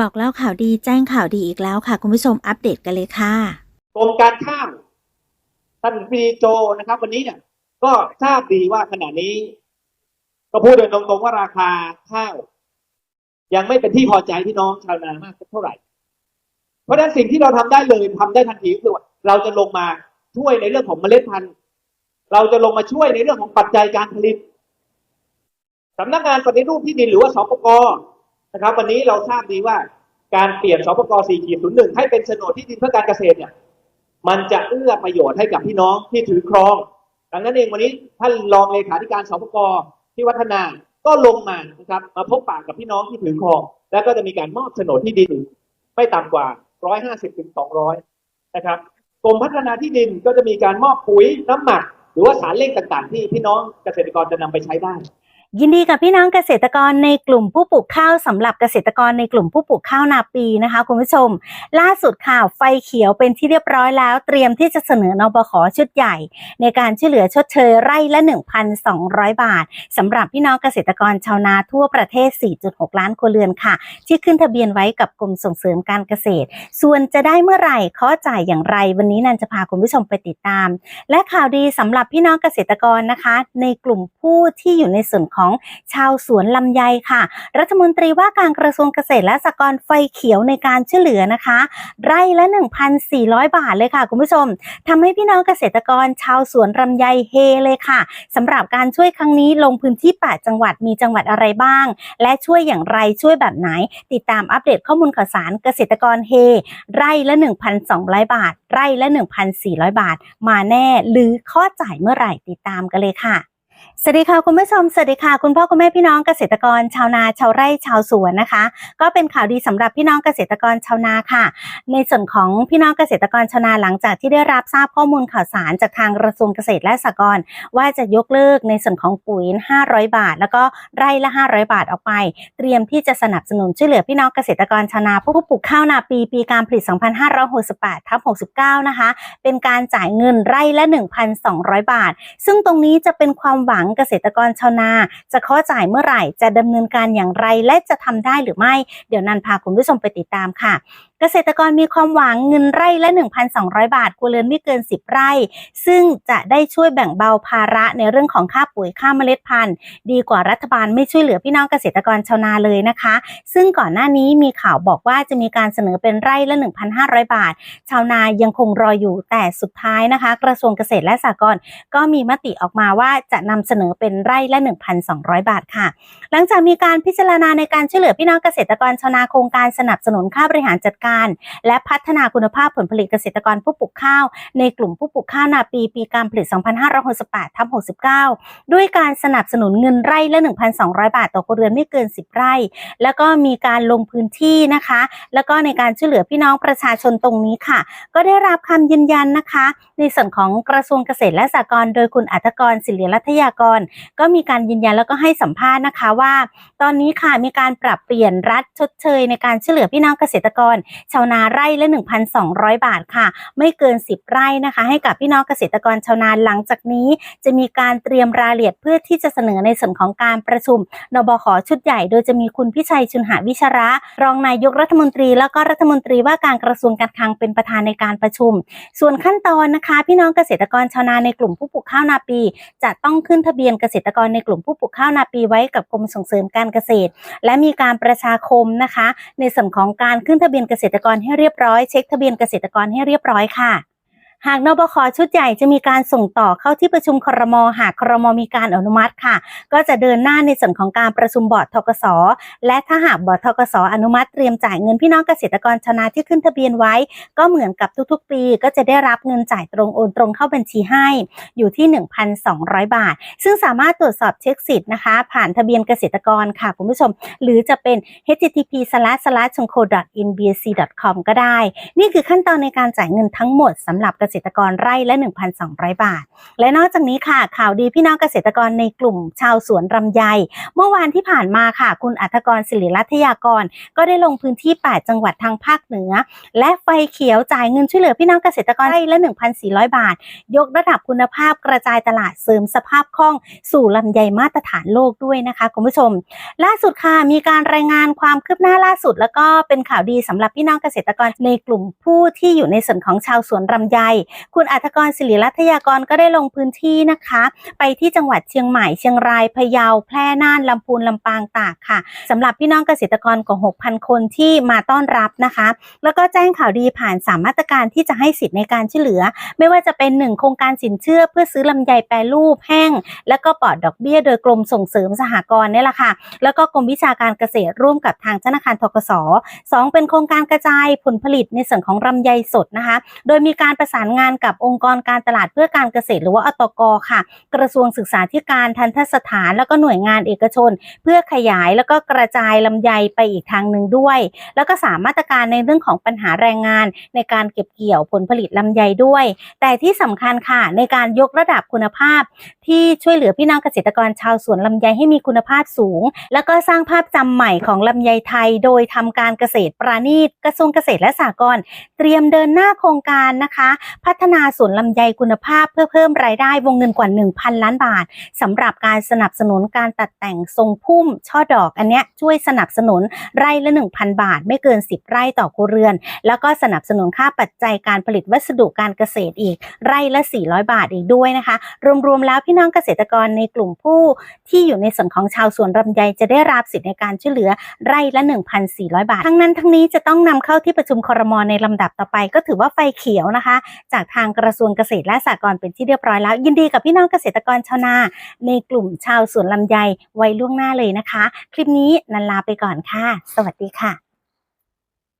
บอกเล่าข่าวดีแจ้งข่าวดีอีกแล้วค่ะ คุณผู้ชมอัปเดตกันเลยค่ะกรมการข้าวท่านปีโจนะครับ วันนี้เนี่ย ก็ทราบดีว่าขณะนี้ ก็พูดโดยตรงๆว่าราคาข้าว ยังไม่เป็นที่พอใจพี่น้องชาวนามากสักเท่าไหร่ เพราะฉะนั้นสิ่งที่เราทำได้เลยทำได้ทันทีก็คือว่าเราจะลงมาช่วยในเรื่องของเมล็ดพันธุ์เราจะลงมาช่วยในเรื่องของปัจจัยการผลิตสำนักงานปฏิรูปที่ดินหรือว่าสปก นะครับ วันนี้เราทราบดีว่าการเปลี่ยนสปก4.01ให้เป็นโฉนดที่ดินเพื่อการเกษตรเนี่ย มันจะเอื้อประโยชน์ให้กับพี่น้องที่ถือครอง ดังนั้นเองวันนี้ท่านรองเลขาธิการสปกที่วัฒนาก็ลงมานะครับมาพบปากกับพี่น้องที่ถือครอง แล้วก็จะมีการมอบโฉนดที่ดินไม่ต่ำกว่า 150ถึง200 นะครับกรมพัฒนาที่ดินก็จะมีการมอบปุ๋ยน้ำหมัก หรือว่าสารเร่งต่าง ๆ ที่พี่น้องเกษตรกรจะนำไปใช้ได้ ยินดีกับพี่น้องเกษตรกรในกลุ่มผู้ปลูกข้าวสำหรับเกษตรกรในกลุ่มผู้ปลูกข้าวนาปีนะคะคุณผู้ชม ล่าสุดข่าวไฟเขียวเป็นที่เรียบร้อยแล้ว เตรียมที่จะเสนอนบขชุดใหญ่ ในการช่วยเหลือชดเชยไร่ละ 1,200 บาทสำหรับพี่น้องเกษตรกรชาวนาทั่วประเทศ 4.6 ล้านครัวเรือนค่ะ ที่ขึ้นทะเบียนไว้กับกรมส่งเสริมการเกษตร ส่วนจะได้เมื่อไหร่ข้อจ่ายอย่างไร วันนี้นันจะพาคุณผู้ชมไปติดตาม และข่าวดีสำหรับพี่น้องเกษตรกรนะคะ ในกลุ่มผู้ที่อยู่ในส่วนของชาวสวนลำไยค่ะ รัฐมนตรีว่าการกระทรวงเกษตรและสหกรณ์ไฟเขียวในการช่วยเหลือนะคะ ไร่ละ 1,400 บาทเลยค่ะ คุณผู้ชมทำให้พี่น้องเกษตรกรชาวสวนลำไยเฮเลยค่ะสำหรับการช่วยครั้งนี้ลงพื้นที่ 8 จังหวัดมีจังหวัดอะไรบ้าง และช่วยอย่างไรช่วยแบบไหน ติดตามอัปเดตข้อมูลข่าวสารเกษตรกรเฮไร่ละ 1,200 บาท ไร่ละ 1,400 บาท มาแน่หรือข้อจ่ายเมื่อไหร่ติดตามกันเลยค่ะ สวัสดีค่ะคุณผู้ชมสวัสดีค่ะคุณพ่อคุณแม่พี่น้องเกษตรกร ชาวนาชาวไร่ชาวสวนนะคะ ก็เป็นข่าวดีสำหรับพี่น้องเกษตรกรชาวนาค่ะ ในส่วนของพี่น้องเกษตรกรชาวนาหลังจากที่ได้รับทราบข้อมูลข่าวสารจากทางกระทรวงเกษตรและสหกรณ์ว่าจะยกเลิกในส่วนของปุ๋ย 500 บาท แล้วก็ไร่ละ 500 บาทออกไป เตรียมที่จะสนับสนุนช่วยเหลือพี่น้องเกษตรกรชาวนาผู้ปลูกข้าวนาปีปีการผลิต 2568ทับ69 นะคะ เป็นการจ่ายเงินไร่ละ 1,200 บาท ซึ่งตรงนี้จะเป็นความหวังเกษตรกรชาวนา จะข้อจ่ายเมื่อไหร่จะดำเนินการอย่างไรและจะทำได้หรือไม่ เดี๋ยวนันพาคุณผู้ชมไปติดตามค่ะเกษตรกรมีความหวังเงินไร่ละ 1,200 บาทครัวเรือนไม่เกิน 10 ไร่ ซึ่งจะได้ช่วยแบ่งเบาภาระในเรื่องของค่าปุ๋ยค่าเมล็ดพันธุ์ดีกว่ารัฐบาลไม่ช่วยเหลือพี่น้องเกษตรกรชาวนาเลยนะคะ ซึ่งก่อนหน้านี้มีข่าวบอกว่าจะมีการเสนอเป็นไร่ละ 1,500 บาท ชาวนายังคงรออยู่แต่สุดท้ายนะคะ กระทรวงเกษตรและสหกรณ์ก็มีมติออกมาว่าจะนำเสนอเป็นไร่ละ 1,200 บาทค่ะ หลังจากมีการพิจารณาในการช่วยเหลือพี่น้องเกษตรกรชาวนาโครงการสนับสนุนค่าบริหารจัดการ และพัฒนาคุณภาพผลผลิตเกษตรกรผู้ปลูกข้าว ในกลุ่มผู้ปลูกข้าวนาปีปีการผลิต 2568ทับ69 ด้วยการสนับสนุนเงินไร่ละ 1,200 บาทต่อครัวเรือนไม่เกิน 10 ไร่ แล้วก็มีการลงพื้นที่นะคะ แล้วก็ในการช่วยเหลือพี่น้องประชาชนตรงนี้ค่ะ ก็ได้รับคำยืนยันนะคะ ในส่วนของกระทรวงเกษตรและสหกรณ์โดยคุณอัธกรศิริรัตยากร ก็มีการยืนยันแล้วก็ให้สัมภาษณ์นะคะว่า ตอนนี้ค่ะมีการปรับเปลี่ยนรัฐชดเชยในการช่วยเหลือพี่น้องเกษตรกรชาวนาไร่ละ 1,200 บาทค่ะ ไม่เกิน 10 ไร่นะคะ ให้กับพี่น้องเกษตรกรชาวนาหลังจากนี้ จะมีการเตรียมรายละเอียดเพื่อที่จะเสนอในส่วนของการประชุมนบขชุดใหญ่ โดยจะมีคุณพิชัยชุนหาวิชระ รองนายกรัฐมนตรี แล้วก็รัฐมนตรีว่าการกระทรวงการคลังเป็นประธานในการประชุม ส่วนขั้นตอนนะคะ พี่น้องเกษตรกรชาวนาในกลุ่มผู้ปลูกข้าวนาปี จะต้องขึ้นทะเบียนเกษตรกรในกลุ่มผู้ปลูกข้าวนาปีไว้กับกรมส่งเสริมการเกษตร และมีการประชาคมนะคะ ในส่วนของการขึ้นทะเบียนเกษษตรกรให้เรียบร้อย เช็คทะเบียนเกษตรกรให้เรียบร้อยค่ะ หากนบคชุดใหญ่จะมีการส่งต่อเข้าที่ประชุมครม หากครมมีการอนุมัติค่ะ ก็จะเดินหน้าในส่วนของการประชุมบอร์ดทกสและถ้าหากบอร์ดทกสอนุมัติเตรียมจ่ายเงินพี่น้องเกษตรกรชนาที่ขึ้นทะเบียนไว้ ก็เหมือนกับทุกๆ ปี ก็จะได้รับเงินจ่ายตรงโอนตรงเข้าบัญชีให้ อยู่ที่ 1,200 บาท ซึ่งสามารถตรวจสอบเช็คสิทธิ์นะคะ ผ่านทะเบียนเกษตรกรค่ะคุณผู้ชม หรือจะเป็น http n b s c com ก็ได้ นี่คือขั้นตอนในการจ่ายเงินทั้งหมดสำหรับเกษษตรกรไร่ละ 1,200 บาท และนอกจากนี้ค่ะ ข่าวดีพี่น้องเกษตรกรในกลุ่มชาวสวนรำไย เมื่อวานที่ผ่านมาค่ะ คุณอัธกรศิริรัตยากร ก็ได้ลงพื้นที่ 8 จังหวัดทางภาคเหนือ และไฟเขียวจ่ายเงินช่วยเหลือพี่น้องเกษตรกรไร่ละ 1,400 บาท ยกระดับคุณภาพกระจายตลาดเสริมสภาพคล่องสู่ลำไยมาตรฐานโลกด้วยนะคะคุณผู้ชม ล่าสุดค่ะมีการรายงานความคืบหน้าล่าสุด แล้วก็เป็นข่าวดีสำหรับพี่น้องเกษตรกรในกลุ่มผู้ที่อยู่ในส่วนของชาวสวนรำไยคุณอัธกรศิริรัตยากรก็ได้ลงพื้นที่นะคะ ไปที่จังหวัดเชียงใหม่ เชียงราย พะเยา แพร่ น่าน ลำพูน ลำปาง ตากค่ะสำหรับพี่น้องเกษตรกรกว่า 6,000 คนที่มาต้อนรับนะคะ แล้วก็แจ้งข่าวดีผ่านสามมาตรการที่จะให้สิทธิ์ในการช่วยเหลือ ไม่ว่าจะเป็น 1 โครงการสินเชื่อเพื่อซื้อลำไยแปรรูปแห้ง แล้วก็ปลอดดอกเบี้ยโดยกรมส่งเสริมสหกรณ์นี่แหละค่ะ แล้วก็กรมวิชาการเกษตรร่วมกับทางธนาคารทกสสองเป็นโครงการกระจายผลผลิตในส่วนของลำไยสดนะคะ โดยมีการประสานงานกับองค์กรการตลาดเพื่อการเกษตรหรือว่าอตกค่ะ กระทรวงศึกษาธิการทันทสถาน แล้วก็หน่วยงานเอกชน เพื่อขยายแล้วก็กระจายลำไยไปอีกทางหนึ่งด้วย แล้วก็สามมาตรการในเรื่องของปัญหาแรงงาน ในการเก็บเกี่ยวผลผลิตลำไยด้วย แต่ที่สำคัญค่ะในการยกระดับคุณภาพ ที่ช่วยเหลือพี่น้องเกษตรกรชาวสวนลำไยให้มีคุณภาพสูง แล้วก็สร้างภาพจำใหม่ของลำไยไทย โดยทำการเกษตรปราณีตกระทรวงเกษตรและสหกรณ์เตรียมเดินหน้าโครงการนะคะพัฒนาสวนลำไยคุณภาพเพื่อเพิ่มรายได้วงเงินกว่า 1,000 ล้านบาทสำหรับการสนับสนุนการตัดแต่งทรงพุ่มช่อดอกอันเนี้ยช่วยสนับสนุนไร่ละ 1,000 บาท ไม่เกิน 10 ไร่ต่อครัวเรือน แล้วก็สนับสนุนค่าปัจจัยการผลิตวัสดุการเกษตรอีกไร่ละ 400 บาทอีกด้วยนะคะ รวมๆแล้วพี่น้องเกษตรกรในกลุ่มผู้ที่อยู่ในส่วนของชาวสวนลำไยจะได้รับสิทธิในการช่วยเหลือไร่ละ 1,400 บาท ทั้งนั้นทั้งนี้จะต้องนำเข้าที่ประชุมครมในลำดับต่อไปก็ถือว่าไฟเขียวนะคะ จากทางกระทรวงเกษตรและสหกรณ์เป็นที่เรียบร้อยแล้ว ยินดีกับพี่น้องเกษตรกรชาวนา ในกลุ่มชาวสวนลำไยไว้ล่วงหน้าเลยนะคะ คลิปนี้นันลาไปก่อนค่ะ สวัสดีค่ะ